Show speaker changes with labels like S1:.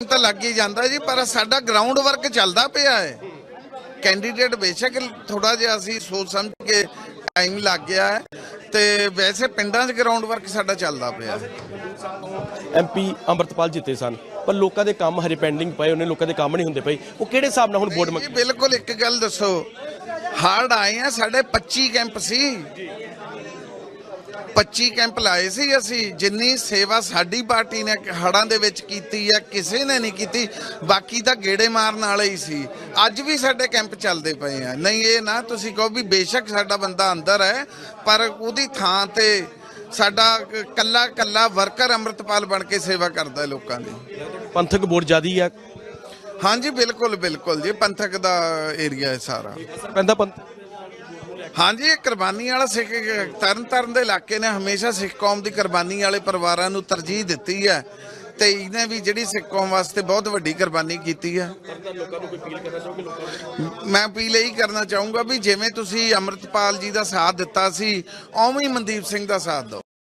S1: ਤਾਂ ਲੱਗ ਹੀ ਜਾਂਦਾ ਜੀ ਪਰ ਸਾਡਾ ਗਰਾਊਂਡ ਵਰਕ ਚੱਲਦਾ ਪਿਆ ਹੈ। ਕੈਂਡੀਡੇਟ ਬੇਸ਼ੱਕ ਥੋੜਾ ਜਿਹਾ ਅਸੀਂ ਸੋਚ ਸਮਝ ਕੇ ਟਾਈਮ ਲੱਗ ਗਿਆ ਹੈ ਤੇ ਵੈਸੇ ਪਿੰਡਾਂ 'ਚ ਗਰਾਊਂਡ ਵਰਕ ਸਾਡਾ ਚੱਲਦਾ ਪਿਆ ਹੈ।
S2: ਐਮਪੀ ਅੰਮ੍ਰਿਤਪਾਲ ਜਿੱਤੇ ਸਨ ਪਰ ਲੋਕਾਂ ਦੇ ਕੰਮ ਹਰੇ ਪੈਂਡਿੰਗ ਪਏ ਉਹਨੇ ਲੋਕਾਂ ਦੇ ਕੰਮ ਨਹੀਂ ਹੁੰਦੇ ਪਏ। ਉਹ ਕਿਹੜੇ ਹਿਸਾਬ ਨਾਲ ਹੁਣ ਮੰਗ
S1: ਬਿਲਕੁਲ ਇੱਕ ਗੱਲ ਦੱਸੋ ਹਾਰਡ ਆਏ ਆ ਸਾਡੇ 25 ਕੈਂਪ ਸੀ। 25 ਕੈਂਪ ਲਾਏ ਸੀ ਅਸੀਂ ਜਿੰਨੀ ਸੇਵਾ ਸਾਡੀ ਪਾਰਟੀ ਨੇ ਹੜਾਂ ਦੇ ਵਿੱਚ ਕੀਤੀ ਆ ਕਿਸੇ ਨੇ ਨਹੀਂ ਕੀਤੀ ਬਾਕੀ ਤਾਂ ਗੇੜੇ ਮਾਰਨ ਵਾਲੇ ਹੀ ਸੀ। ਅੱਜ ਵੀ ਸਾਡੇ ਕੈਂਪ ਚੱਲਦੇ ਪਏ ਆ। ਨਹੀਂ ਇਹ ਨਾ ਤੁਸੀਂ ਕਹੋ ਵੀ ਬੇਸ਼ੱਕ ਸਾਡਾ ਬੰਦਾ ਅੰਦਰ ਹੈ ਪਰ ਉਹਦੀ ਥਾਂ ਤੇ ਸਾਡਾ ਕੱਲਾ ਕੱਲਾ ਵਰਕਰ ਅੰਮ੍ਰਿਤਪਾਲ ਬਣ ਕੇ ਸੇਵਾ ਕਰਦਾ ਲੋਕਾਂ ਦੀ।
S2: ਪੰਥਕ ਵੋਟ ਜ਼ਿਆਦੀ ਆ?
S1: ਹਾਂਜੀ ਬਿਲਕੁਲ ਬਿਲਕੁਲ ਜੀ ਪੰਥਕ ਦਾ ਏਰੀਆ ਹੈ ਸਾਰਾ।
S2: ਪੈਂਦਾ ਪੰਥ
S1: ਹਾਂਜੀ, ਇਹ ਕੁਰਬਾਨੀ ਵਾਲਾ ਸਿੱਖ ਤਰਨ ਤਾਰਨ ਦੇ ਇਲਾਕੇ ਨੇ ਹਮੇਸ਼ਾ ਸਿੱਖ ਕੌਮ ਦੀ ਕੁਰਬਾਨੀ ਵਾਲੇ ਪਰਿਵਾਰਾਂ ਨੂੰ ਤਰਜੀਹ ਦਿੱਤੀ ਹੈ ਤੇ ਇਹਨੇ ਵੀ ਜਿਹੜੀ ਸਿੱਖ ਕੌਮ ਵਾਸਤੇ ਬਹੁਤ ਵੱਡੀ ਕੁਰਬਾਨੀ ਕੀਤੀ ਹੈ। ਮੈਂ ਅਪੀਲ ਇਹੀ ਕਰਨਾ ਚਾਹੂੰਗਾ ਵੀ ਜਿਵੇਂ ਤੁਸੀਂ ਅੰਮ੍ਰਿਤਪਾਲ ਜੀ ਦਾ ਸਾਥ ਦਿੱਤਾ ਸੀ, ਉਵੇਂ ਹੀ ਮਨਦੀਪ ਸਿੰਘ ਦਾ ਸਾਥ ਦਿਓ।